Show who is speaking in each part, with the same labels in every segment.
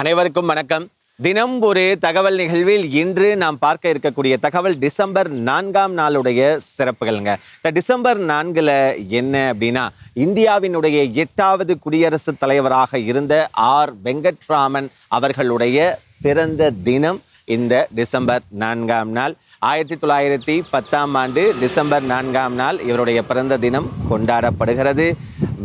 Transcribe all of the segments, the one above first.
Speaker 1: அனைவருக்கும் வணக்கம். தினம் ஒரு தகவல் நிகழ்வில் இன்று நாம் பார்க்க இருக்கக்கூடிய தகவல் டிசம்பர் நான்காம் நாளுடைய சிறப்புகள்ங்க. இந்த டிசம்பர் நான்கில் என்ன அப்படின்னா இந்தியாவினுடைய எட்டாவது குடியரசுத் தலைவராக இருந்த ஆர். வெங்கட்ராமன் அவர்களுடைய பிறந்த தினம் இந்த டிசம்பர் நான்காம் நாள். ஆயிரத்தி தொள்ளாயிரத்தி பத்தாம் ஆண்டு டிசம்பர் நான்காம் நாள் இவருடைய பிறந்த தினம் கொண்டாடப்படுகிறது.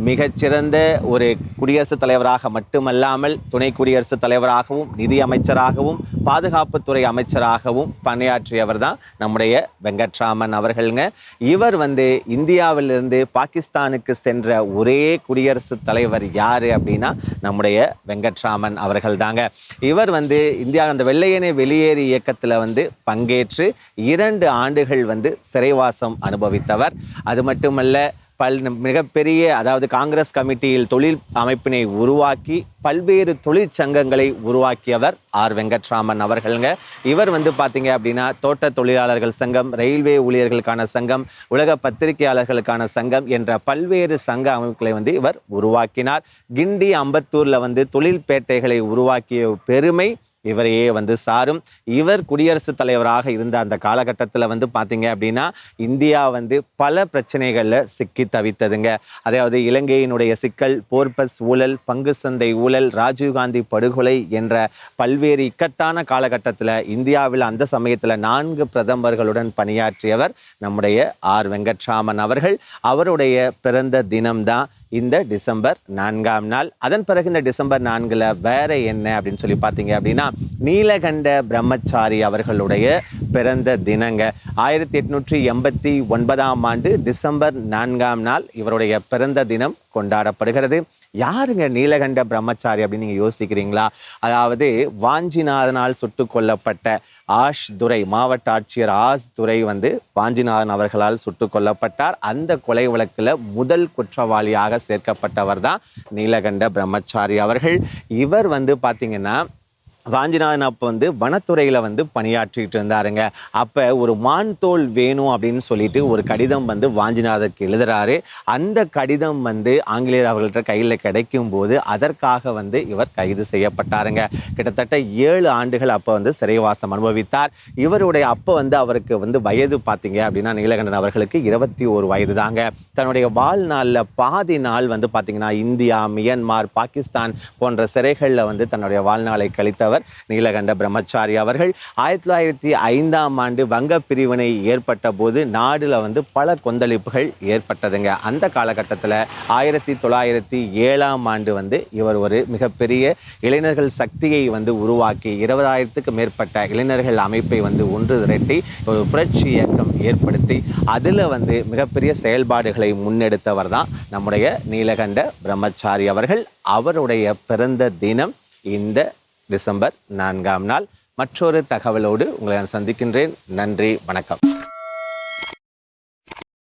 Speaker 1: மிகச்சிறந்த ஒரு குடியரசுத் தலைவராக மட்டுமல்லாமல் துணை குடியரசுத் தலைவராகவும் நிதி அமைச்சராகவும் பாதுகாப்புத்துறை அமைச்சராகவும் பணியாற்றியவர் தான் நம்முடைய வெங்கட்ராமன் அவர்கள்ங்க. இவர் வந்து இந்தியாவிலிருந்து பாகிஸ்தானுக்கு சென்ற ஒரே குடியரசுத் தலைவர் யார் அப்படின்னா நம்முடைய வெங்கட்ராமன் அவர்கள் தாங்க இவர் வந்து இந்தியா அந்த வெள்ளையனே வெளியேறு இயக்கத்தில் வந்து பங்கேற்று இரண்டு ஆண்டுகள் வந்து சிறைவாசம் அனுபவித்தவர். அது மட்டுமல்ல பல் மிகப்பெரிய அதாவது காங்கிரஸ் கமிட்டியில் தொழில் அமைப்பினை உருவாக்கி பல்வேறு தொழிற்சங்கங்களை உருவாக்கியவர் ஆர். வெங்கட்ராமன் அவர்களுங்க. இவர் வந்து பார்த்தீங்க அப்படின்னா தோட்ட தொழிலாளர்கள் சங்கம் ரயில்வே ஊழியர்களுக்கான சங்கம் உலக பத்திரிகையாளர்களுக்கான சங்கம் என்ற பல்வேறு சங்க அமைப்புகளை வந்து இவர் உருவாக்கினார். கிண்டி அம்பத்தூரில் வந்து தொழில்பேட்டைகளை உருவாக்கிய பெருமை இவரையே வந்து சாரும். இவர் குடியரசுத் தலைவராக இருந்த அந்த காலகட்டத்தில் வந்து பார்த்தீங்க அப்படின்னா இந்தியா வந்து பல பிரச்சனைகளில் சிக்கி தவித்ததுங்க. அதாவது இலங்கையினுடைய சிக்கல் போர்பஸ் ஊழல் பங்கு சந்தை ஊழல் ராஜீவ்காந்தி படுகொலை என்ற பல்வேறு இக்கட்டான காலகட்டத்தில் இந்தியாவில் அந்த சமயத்தில் நான்கு பிரதமர்களுடன் பணியாற்றியவர் நம்முடைய ஆர். வெங்கட்ராமன் அவர்கள். அவருடைய பிறந்த தினம்தான் இந்த டிசம்பர் நான்காம் நாள். அதன் பிறகு இந்த டிசம்பர் நான்கில் வேற என்ன அப்படின்னு சொல்லி பார்த்தீங்க அப்படின்னா நீலகண்ட பிரம்மச்சாரி அவர்களுடைய பிறந்த தினங்க. ஆயிரத்தி எட்நூற்றி எண்பத்தி ஒன்பதாம் ஆண்டு டிசம்பர் நான்காம் நாள் இவருடைய பிறந்த தினம் கொண்டாடப்படுகிறது. யாருங்க நீலகண்ட பிரம்மச்சாரி அப்படின்னு நீங்கள் யோசிக்கிறீங்களா? அதாவது வாஞ்சிநாதனால் சுட்டு கொல்லப்பட்ட ஆஷ் துரை மாவட்ட ஆட்சியர் ஆஸ் துரை வந்து வாஞ்சிநாதன் அவர்களால் சுட்டு கொல்லப்பட்டார். அந்த கொலை வழக்கில் முதல் குற்றவாளியாக சேர்க்கப்பட்டவர் தான் நீலகண்ட பிரம்மச்சாரி அவர்கள். இவர் வந்து பார்த்திங்கன்னா வாஞ்சிநாதன் அப்போ வந்து வனத்துறையில் வந்து பணியாற்றிட்டு இருந்தாருங்க. அப்போ ஒரு மான் தோல் வேணும் அப்படின்னு சொல்லிட்டு ஒரு கடிதம் வந்து வாஞ்சிநாதருக்கு எழுதுறாரு. அந்த கடிதம் வந்து ஆங்கிலேயர் அவர்கள்ட்ட கையில் கிடைக்கும் போது அதற்காக வந்து இவர் கைது செய்யப்பட்டாருங்க. கிட்டத்தட்ட ஏழு ஆண்டுகள் அப்போ வந்து சிறைவாசம் அனுபவித்தார். இவருடைய அப்போ வந்து அவருக்கு வந்து வயது பார்த்தீங்க அப்படின்னா நீலகண்டன் அவர்களுக்கு இருபத்தி ஒரு வயது தாங்க தன்னுடைய வாழ்நாளில் பாதி நாள் வந்து பார்த்தீங்கன்னா இந்தியா மியன்மார் பாகிஸ்தான் போன்ற சிறைகளில் வந்து தன்னுடைய வாழ்நாளை கழித்தவர். நீலகண்ட பிரம்மச்சாரி அவர்கள். ஆயிரத்தி தொள்ளாயிரத்தி ஐந்தாம் ஆண்டு வங்க பிரிவினை ஏற்பட்ட போது நாடுல வந்து பல கொந்தளிப்புகள் ஏற்பட்டதுங்க. அந்த காலகட்டத்தில் ஆயிரத்தி தொள்ளாயிரத்தி ஏழாம் ஆண்டு வந்து இவர் ஒரு மிகப்பெரிய இளைஞர்கள் சக்தியை வந்து உருவாக்கி இருபதாயிரத்துக்கு மேற்பட்ட இளைஞர்கள் அமைப்பை வந்து ஒன்று திரட்டி ஒரு புரட்சி இயக்கம் ஏற்படுத்தி அதில் வந்து மிகப்பெரிய செயல்பாடுகளை முன்னெடுத்தவர் தான் நம்முடைய நீலகண்ட பிரம்மச்சாரி அவர்கள். அவருடைய பிறந்த தினம் இந்த டிசம்பர் நான்காம் நாள். மற்றொரு தகவலோடு உங்களை நான் சந்திக்கின்றேன். நன்றி வணக்கம்.